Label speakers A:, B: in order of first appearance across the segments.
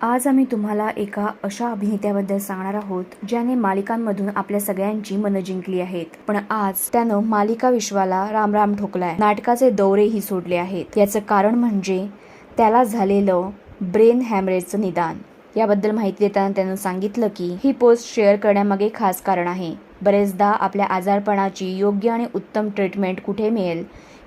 A: आज आम्ही तुम्हाला एका अशा अभिनेत्याबद्दल सांगणार आहोत ज्याने मालिकांमधून आपल्या सगळ्यांची मनं जिंकली आहेत. पण आज त्यानं मालिका विश्वाला रामराम ठोकलाय. नाटकाचे दौरेही सोडले आहेत. याचं कारण म्हणजे त्याला झालेलं ब्रेन हॅमरेजचं निदान. याबद्दल माहिती देताना त्यानं सांगितलं की ही पोस्ट शेअर करण्यामागे खास कारण आहे. बरेचदा आपल्या आजारपणाची योग्य आणि उत्तम ट्रीटमेंट कुठे मिळेल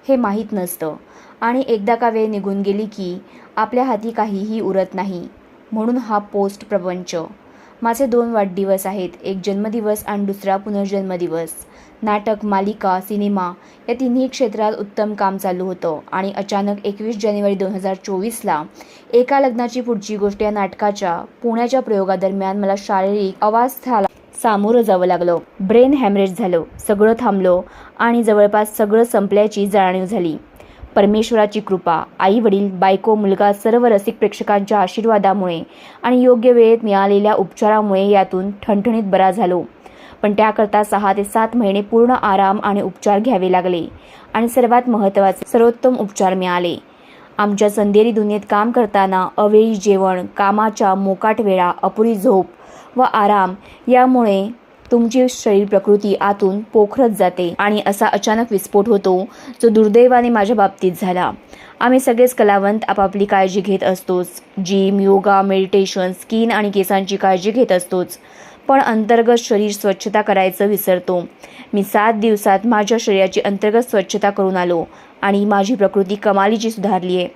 A: हे माहीत नसतं. आणि एकदा का वेळ निघून गेली की आपल्या हाती काहीही उरत नाही. म्हणून हा पोस्ट प्रपंच. माझे दोन वाढदिवस आहेत. एक जन्मदिवस आणि दुसरा पुनर्जन्मदिवस. नाटक मालिका सिनेमा या तिन्ही क्षेत्रात उत्तम काम चालू होतं. आणि अचानक एकवीस जानेवारी दोन हजार चोवीसला एका लग्नाची पुढची गोष्ट या नाटकाच्या पुण्याच्या प्रयोगादरम्यान मला शारीरिक अवस्थाला सामोरं जावं लागलं. ब्रेन हॅमरेज झालं. सगळं थांबलो आणि जवळपास सगळं संपल्याची जाणीव झाली. परमेश्वराची कृपा आई वडील बायको मुलगा सर्व रसिक प्रेक्षकांच्या आशीर्वादामुळे आणि योग्य वेळेत मिळालेल्या उपचारामुळे यातून ठणठणीत बरा झालो. पण त्याकरता सहा ते सात महिने पूर्ण आराम आणि उपचार घ्यावे लागले आणि सर्वात महत्त्वाचे सर्वोत्तम उपचार मिळाले. आमच्या संदेरी दुनियेत काम करताना अवेळी जेवण कामाच्या मोकाट वेळा अपुरी झोप व आराम यामुळे तुमची शरीर प्रकृती आतून पोखरत जाते आणि असा अचानक विस्फोट होतो जो दुर्दैवाने माझ्या बाबतीत झाला. आम्ही सगळेच कलावंत आपापली काळजी घेत असतोच. जिम योगा मेडिटेशन स्किन आणि केसांची काळजी घेत असतोच. पण अंतर्गत शरीर स्वच्छता करायचं विसरतो. मी सात दिवसात माझ्या शरीराची अंतर्गत स्वच्छता करून आलो. आणि माझी प्रकृती कमालीची सुधारली आहे.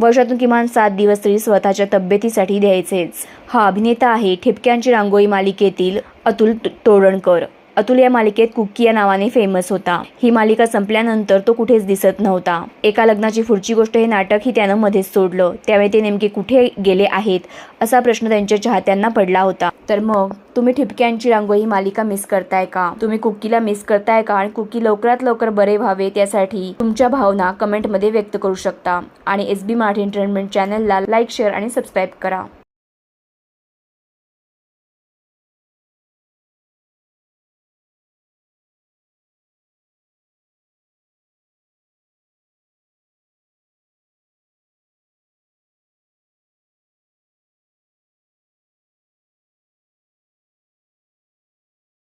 A: वर्षातून किमान सात दिवस तरी स्वतःच्या तब्येतीसाठी द्यायचेच. हा अभिनेता आहे ठिपक्यांची रांगोळी मालिकेतील अतुल तोडणकर. अतुल या मालिकेत कुक्की या नावाने फेमस होता. ही मालिका संपल्यानंतर तो कुठेच दिसत नव्हता. एका लग्नाची पुढची गोष्ट हे नाटक ही त्यानं मध्येच सोडलं. त्यावेळी ते नेमके कुठे गेले आहेत असा प्रश्न त्यांच्या चाहत्यांना पडला होता. तर मग तुम्ही ठिपक्यांची रांगोळी ही मालिका मिस करताय का? तुम्ही कुकीला मिस करताय का? आणि कुकी लवकरात लवकर बरे व्हावे त्यासाठी तुमच्या भावना कमेंटमध्ये व्यक्त करू शकता. आणि एस बी मराठी एंटरटेनमेंट चॅनलला लाईक शेअर आणि सबस्क्राईब करा.